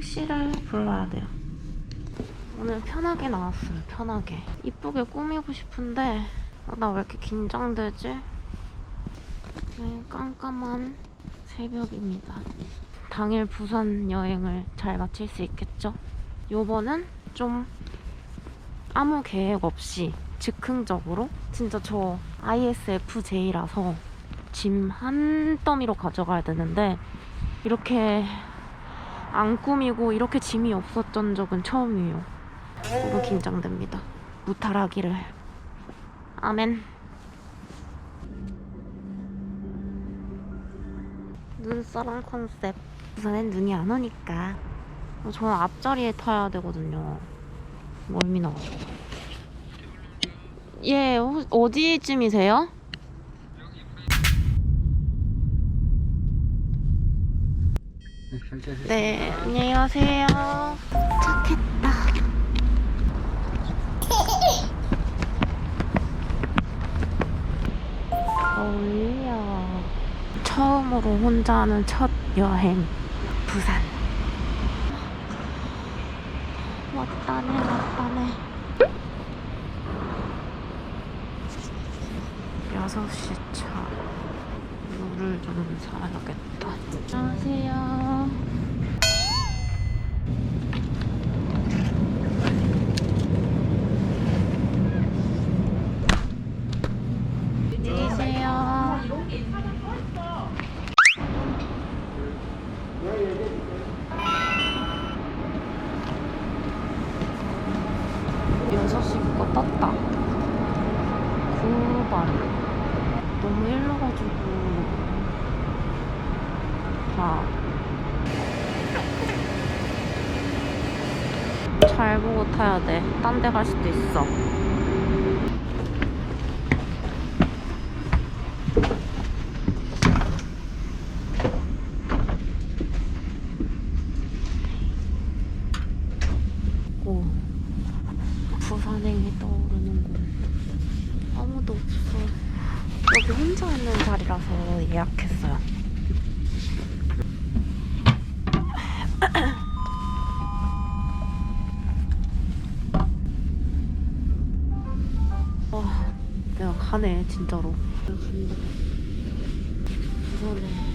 택시를 불러야 돼요. 오늘 편하게 나왔어요. 편하게. 이쁘게 꾸미고 싶은데 아, 나왜 이렇게 긴장되지? 네, 깜깜한 새벽입니다. 당일 부산 여행을 잘 마칠 수 있겠죠? 요번은 좀 아무 계획 없이 즉흥적으로 진짜 저 ISFJ라서 짐 한 더미로 가져가야 되는데 이렇게 안 꾸미고 이렇게 짐이 없었던 적은 처음이에요. 너무 긴장됩니다. 무탈하기를. 아멘. 눈사람 컨셉. 우선엔 눈이 안 오니까. 어, 저는 앞자리에 타야 되거든요. 멀미 나가지고. 예, 혹- 어디쯤이세요? 네, 안녕히 가세요. 착했다. 어울려. 처음으로 혼자 하는 첫 여행. 부산. 왔다네, 왔다네. 6시 차. 물을 좀 사야겠다. 안녕하세요. 여섯 시거 떴다. 9번. 너무 일러가지고. 자. 잘 보고 타야 돼. 딴 데 갈 수도 있어. 오. 부산행이 떠오르는군. 아무도 없어. 여기 혼자 있는 자리라서 예약했어요. 와, 내가 가네, 진짜로. 내가 간다. 부산에 간다.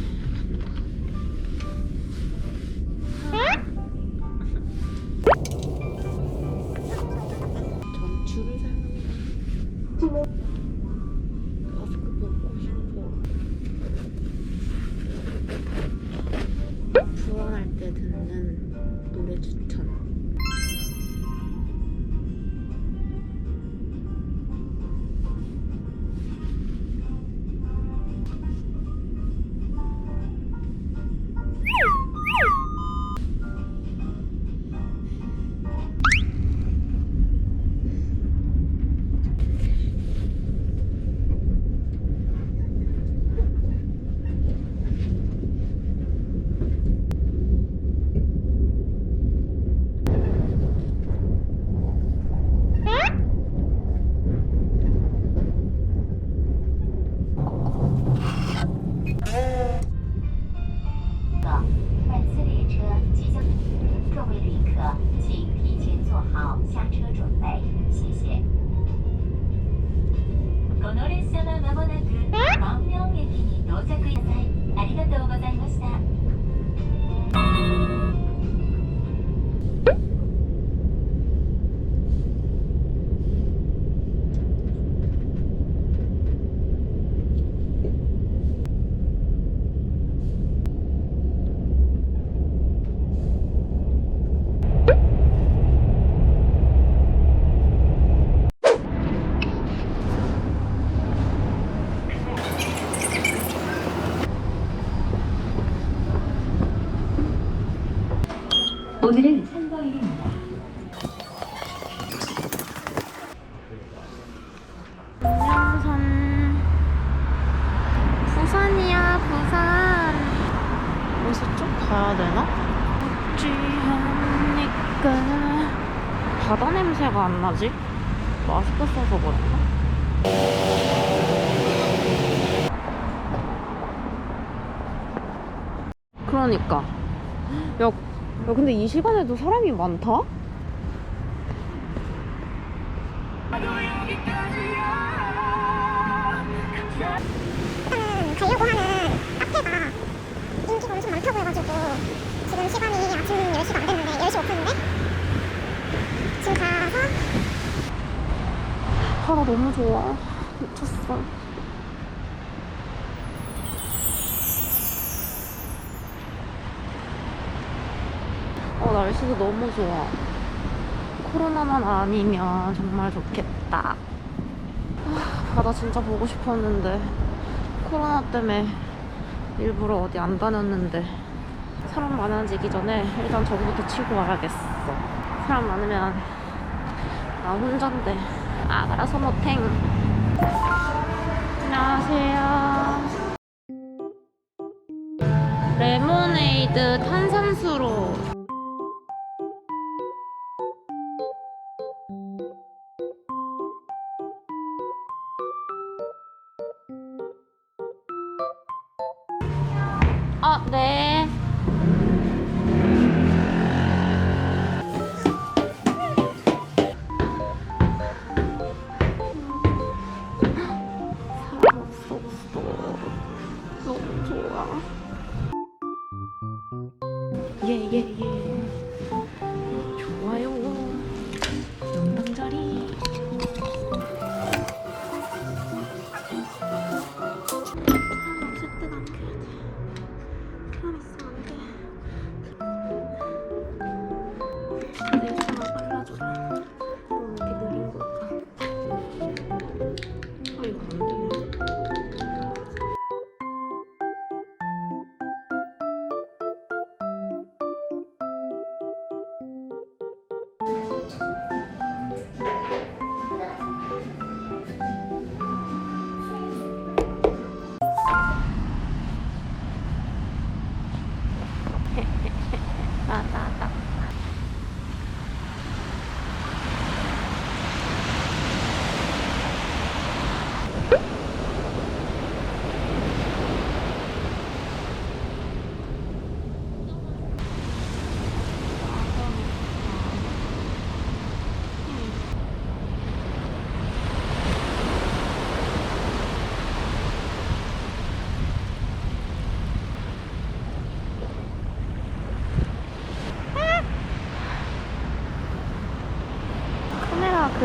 오늘은 선거일입니다. 안녕선 부산이야 부산 여기서 쭉 가야 되나? 어찌 합니까 바다 냄새가 안 나지? 마스크 써서 그런가? 그러니까 야 야, 근데 이 시간에도 사람이 많다? 일단은 가려고 하는 카페가 인기가 엄청 많다고 해가지고 지금 시간이 아침 10시가 안 됐는데 10시 오픈인데 지금 가서 바다 너무 좋아. 미쳤어. 어, 날씨도 너무 좋아. 코로나만 아니면 정말 좋겠다. 아, 바다 진짜 보고 싶었는데, 코로나 때문에 일부러 어디 안 다녔는데, 사람 많아지기 전에 일단 저기부터 치고 와야겠어. 사람 많으면 나 혼잔데 아가라서 못행 안녕하세요 레모네이드 탄산수로 예예예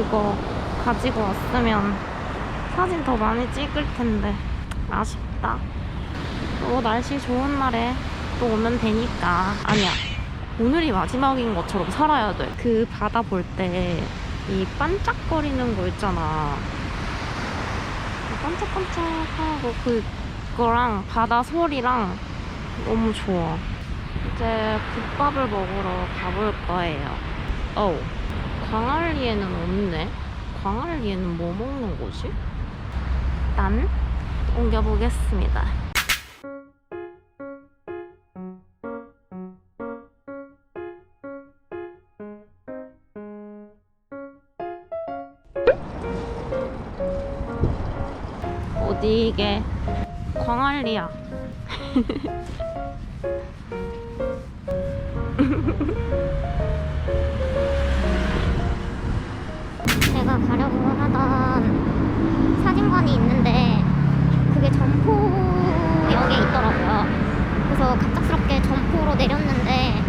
그거 가지고 왔으면 사진 더 많이 찍을 텐데 아쉽다. 또 날씨 좋은 날에 또 오면 되니까 아니야. 오늘이 마지막인 것처럼 살아야 돼. 그 바다 볼 때 이 반짝거리는 거 있잖아. 반짝반짝하고 그 그거랑 바다 소리랑 너무 좋아. 이제 국밥을 먹으러 가볼 거예요. 어우. 광안리에는 없네. 광안리에는 뭐 먹는 곳이? 일단 옮겨보겠습니다. 어디 이게? 광안리야. 제가 가려고 하던 사진관이 있는데 그게 점포역에 있더라고요. 그래서 갑작스럽게 점포로 내렸는데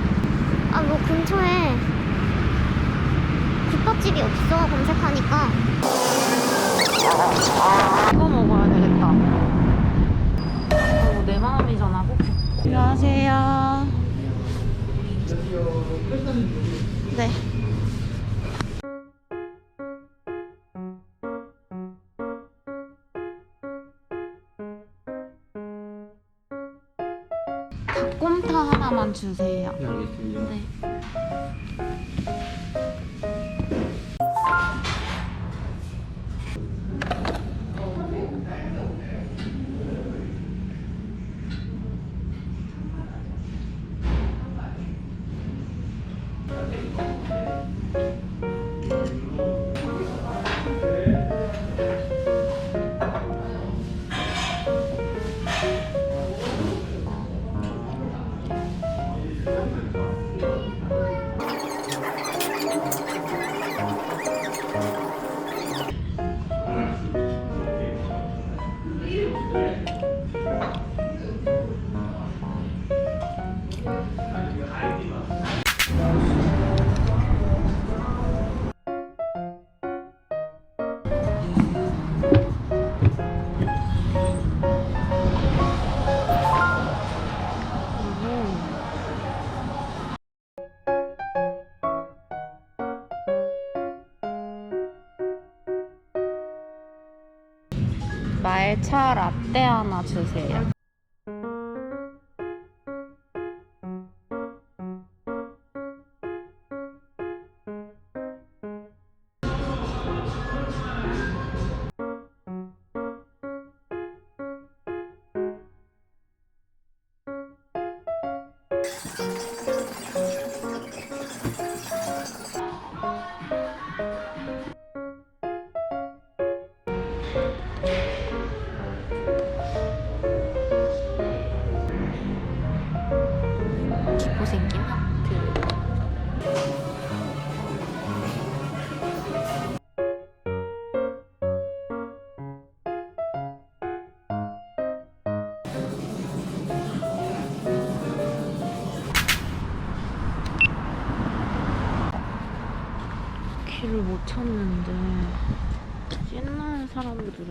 아 뭐 근처에 국밥집이 없어 검색하니까 이거 먹어야 되겠다. 어, 내 마음이잖아. 꼭. 안녕하세요. 주세요. 네, 알겠습니다. 말차 라떼 하나 주세요.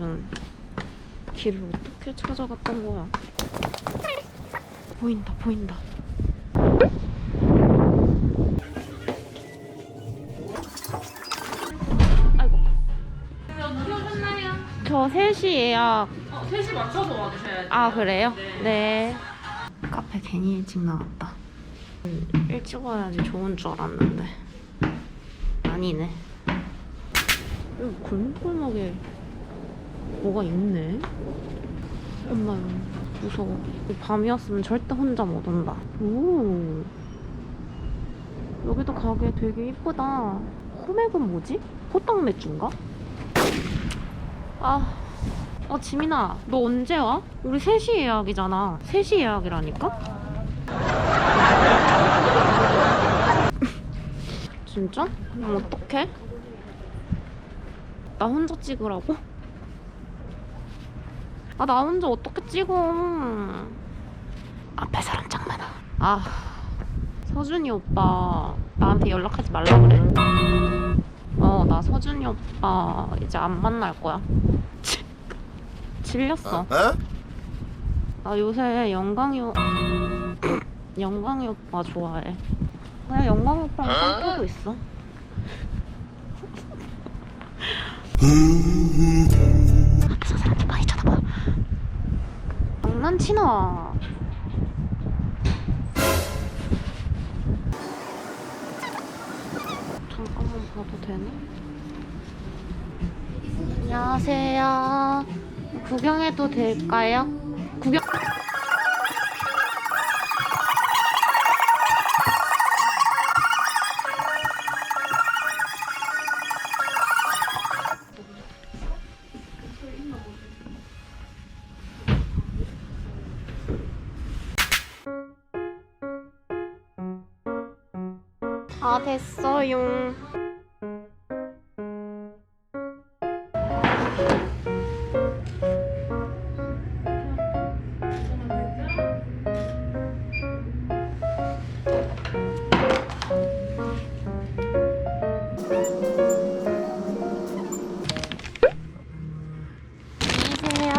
사람들은 길을 어떻게 찾아갔던 거야? 보인다, 보인다. 아이고. 저 3시 예약. 어, 3시 맞춰서 와주셔야죠. 아, 그래요? 네. 네. 카페 괜히 일찍 나왔다. 음, 일찍 와야지 좋은 줄 알았는데. 아니네. 여기 골목골목에 뭐가 있네? 엄마, 무서워. 밤이었으면 절대 혼자 못 온다. 오. 여기도 가게 되게 이쁘다. 호맥은 뭐지? 호떡 맥주인가? 아, 어, 지민아, 너 언제 와? 우리 3시 예약이잖아. 3시 예약이라니까? 진짜? 그럼 어떡해? 나 혼자 찍으라고? 아, 나 혼자 어떻게 찍어? 앞에 사람 짱 많아. 아, 서준이 오빠, 나한테 연락하지 말라 그래. 어, 나 서준이 오빠 이제 안 만날 거야. 질렸어. 나 요새 영광이 오... 영광이 오빠 좋아해. 그냥 영광이 오빠랑 깜빡고 있어. 앞에서 사람들 많이. 장난치나. 잠깐만 봐도 되니? 안녕하세요. 구경해도 될까요? 구경. 다 됐어요. 안녕하세요.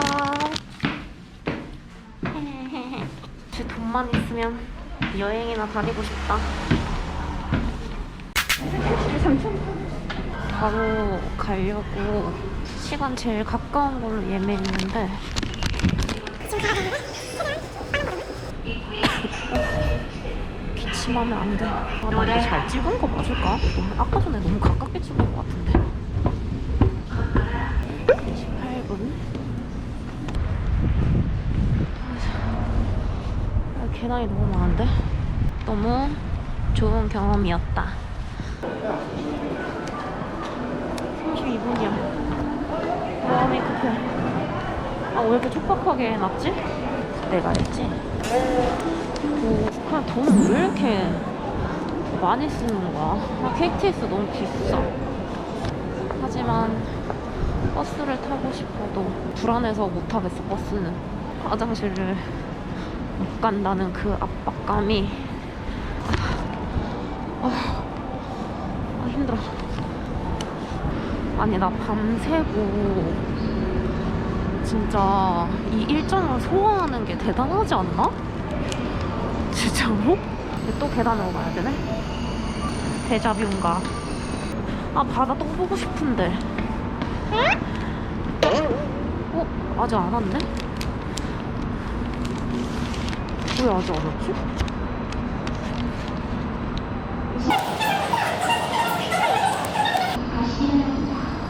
제 돈만 있으면 여행이나 다니고 싶다. 바로 가려고 시간 제일 가까운 걸로 예매했는데 기침하면 안 돼. 아, 나 이거 잘 찍은 거 맞을까? 너무, 아까 전에 너무 가깝게 찍은 것 같은데. 28분. 아, 계단이 너무 많은데? 너무 좋은 경험이었다. 32분이야. 와, 메이크업. 아, 왜 이렇게 촉박하게 해놨지? 내가 했지? 오, 그냥 돈은 왜 이렇게 많이 쓰는 거야? 아, KTX 너무 비싸. 하지만 버스를 타고 싶어도 불안해서 못 타겠어, 버스는. 화장실을 못 간다는 그 압박감이. 아, 아 힘들어. 아니 나 밤새고 진짜 이 일정을 소화하는 게 대단하지 않나? 진짜로? 또 계단으로 가야 되네? 데자뷰인가? 아 바다 또 보고 싶은데 어? 아직 안 왔네? 왜 아직 안 왔지?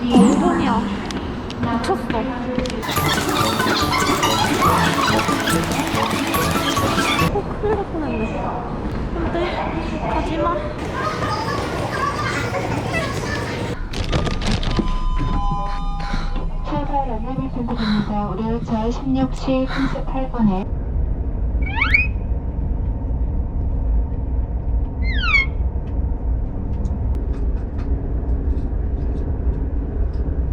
뭔 소리야? 미쳤어. 어, 큰일 날 뻔했네. 안 돼. 가지마. 출발 연락이 전송됩니다. 우리 저 16시 38분에